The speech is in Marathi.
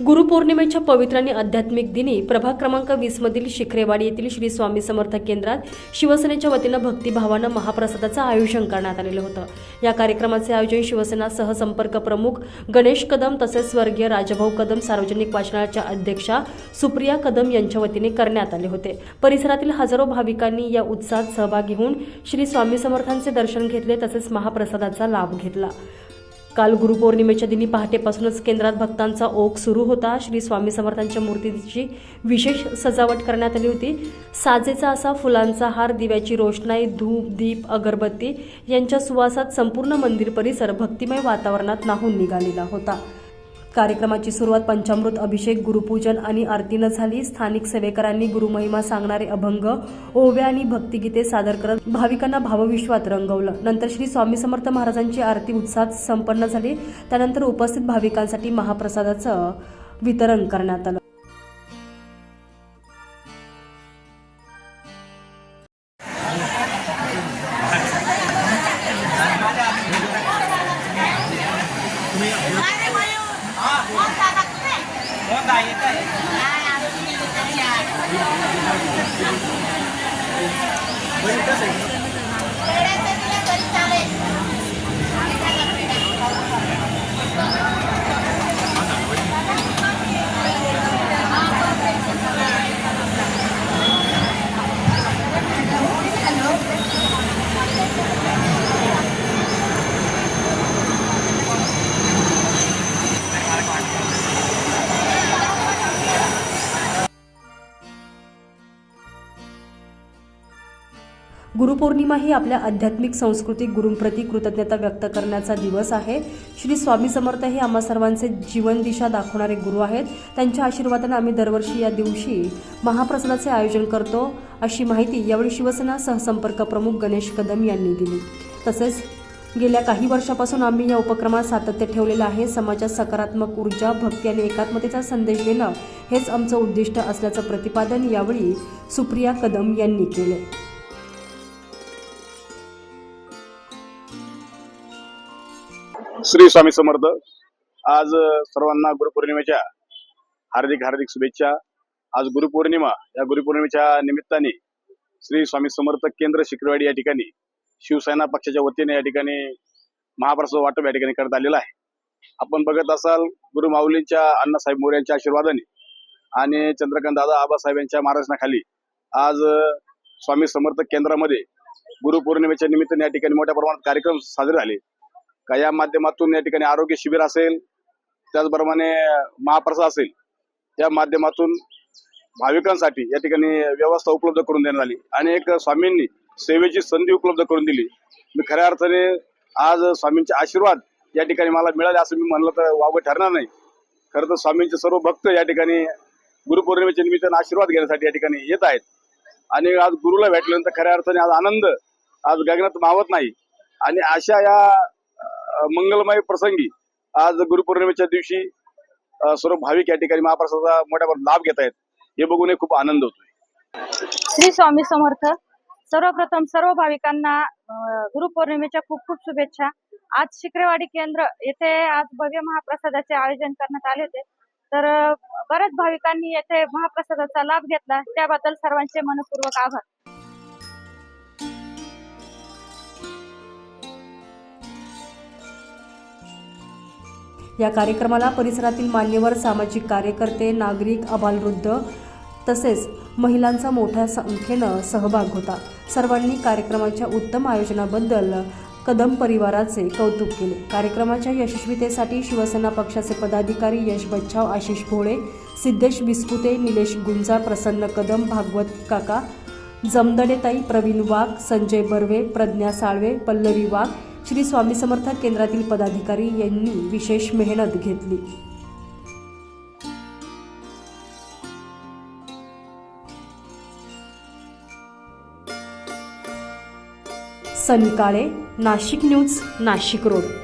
गुरुपौर्णिमेच्या पवित्र आणि आध्यात्मिक दिनी प्रभाग क्रमांक वीस मधील शिखरेवाडी येथील श्री स्वामी समर्थ केंद्रात शिवसेनेच्या वतीनं भक्तिभावानं महाप्रसादाचं आयोजन करण्यात आलेलं होतं. या कार्यक्रमाचे आयोजन शिवसेना सहसंपर्क प्रमुख गणेश कदम तसेच स्वर्गीय राजभाऊ कदम सार्वजनिक वाचनाच्या अध्यक्षा सुप्रिया कदम यांच्या वतीने करण्यात आले होते. परिसरातील हजारो भाविकांनी या उत्साहात सहभागी होऊन श्री स्वामी समर्थांचे दर्शन घेतले तसेच महाप्रसादाचा लाभ घेतला. काल गुरुपौर्णिमेच्या दिनी पहाटेपासूनच केंद्रात भक्तांचा ओघ सुरू होता. श्री स्वामी समर्थांच्या मूर्तीची विशेष सजावट करण्यात आली होती. साजेचा असा फुलांचा हार दिव्याची रोषणाई धूप दीप अगरबत्ती यांच्या सुवासात संपूर्ण मंदिर परिसर भक्तिमय वातावरणात नाहून निघालेला होता. कार्यक्रमाची सुरुवात पंचामृत अभिषेक गुरुपूजन आणि आरतीनं झाली. स्थानिक सेवेकरांनी गुरुमहिमा सांगणारे अभंग ओव्या आणि भक्तिगीते सादर करत भाविकांना भावविश्वात रंगवलं. नंतर श्री स्वामी समर्थ महाराजांची आरती उत्साहात संपन्न झाली. त्यानंतर उपस्थित भाविकांसाठी महाप्रसादाचं वितरण करण्यात आलं. गुरुपौर्णिमा ही आपल्या आध्यात्मिक सांस्कृतिक गुरूंप्रती कृतज्ञता व्यक्त करण्याचा दिवस आहे. श्री स्वामी समर्थ हे आम्हा सर्वांचे जीवन दिशा दाखवणारे गुरु आहेत. त्यांच्या आशीर्वादाने आम्ही दरवर्षी या दिवशी महाप्रसादाचे आयोजन करतो. अशी माहिती यावेळी शिवसेना सहसंपर्क प्रमुख गणेश कदम यांनी दिली. तसेच गेल्या काही वर्षापासून आम्ही या उपक्रमात सातत्य ठेवलेलं आहे. समाजात सकारात्मक ऊर्जा भक्ती आणि एकात्मतेचा संदेश देणं हेच आमचं उद्दिष्ट असल्याचं प्रतिपादन यावेळी सुप्रिया कदम यांनी केले. श्री स्वामी समर्थ. आज सर्वांना गुरुपौर्णिमेच्या हार्दिक हार्दिक शुभेच्छा. आज गुरुपौर्णिमा. या गुरुपौर्णिमेच्या निमित्ताने श्री स्वामी समर्थ केंद्र शिकरवाडी या ठिकाणी शिवसेना पक्षाच्या वतीने या ठिकाणी महाप्रसाद वाटप या ठिकाणी करण्यात आलेला आहे. आपण बघत असाल गुरु माऊलींच्या अण्णासाहेब मोरे यांच्या आशीर्वादाने आणि चंद्रकांत दादा आबासाहेब यांच्या मार्गदर्शनाखाली आज स्वामी समर्थ केंद्रामध्ये गुरुपौर्णिमेच्या निमित्ताने या ठिकाणी मोठ्या प्रमाणात कार्यक्रम साजरे झाले. का या माध्यमातून या ठिकाणी आरोग्य शिबिर असेल त्याचप्रमाणे महाप्रसाद असेल या माध्यमातून भाविकांसाठी या ठिकाणी व्यवस्था उपलब्ध करून देण्यात आली. आणि एक स्वामींनी सेवेची संधी उपलब्ध करून दिली. मी खऱ्या अर्थाने आज स्वामींचे आशीर्वाद या ठिकाणी मला मिळाले असं मी म्हणलं तर वावगं ठरणार नाही. खरं तर स्वामींचे सर्व भक्त या ठिकाणी गुरुपौर्णिमेच्या निमित्तानं आशीर्वाद घेण्यासाठी या ठिकाणी येत आहेत. आणि आज गुरुला भेटल्यानंतर खऱ्या अर्थाने आज आनंद आज गगनात मावत नाही. आणि अशा या मंगलमय प्रसंगी आज गुरुपौर्णिमेच्या दिवशी सर्व भाविक या ठिकाणी महाप्रसादाचा मोठ्या प्रमाणात लाभ घेत आहेत. हे बघून खूप आनंद होतोय. श्री स्वामी समर्थ सर्वप्रथम सर्व भाविकांना गुरुपौर्णिमेच्या खूप खूप शुभेच्छा. आज शिक्रेवाडी केंद्र येथे आज भव्य महाप्रसादाचे आयोजन करण्यात आले होते. तर बऱ्याच भाविकांनी येथे महाप्रसादाचा लाभ घेतला. त्याबद्दल सर्वांचे मनपूर्वक आभार. या कार्यक्रमाला परिसरातील मान्यवर सामाजिक कार्यकर्ते नागरिक अबालवृद्ध तसेच महिलांचा मोठ्या संख्येनं सहभाग होता. सर्वांनी कार्यक्रमाच्या उत्तम आयोजनाबद्दल कदम परिवाराचे कौतुक केले. कार्यक्रमाच्या यशस्वीतेसाठी शिवसेना पक्षाचे पदाधिकारी यश बच्छाव आशिष भोळे सिद्धेश विस्पुते निलेश गुंजा प्रसन्न कदम भागवत काका जमदडेताई प्रवीण वाघ संजय बर्वे प्रज्ञा साळवे पल्लवी वाघ श्री स्वामी समर्थ केंद्रातील पदाधिकारी यांनी विशेष मेहनत घेतली. Sankale Nashik news Nashik road.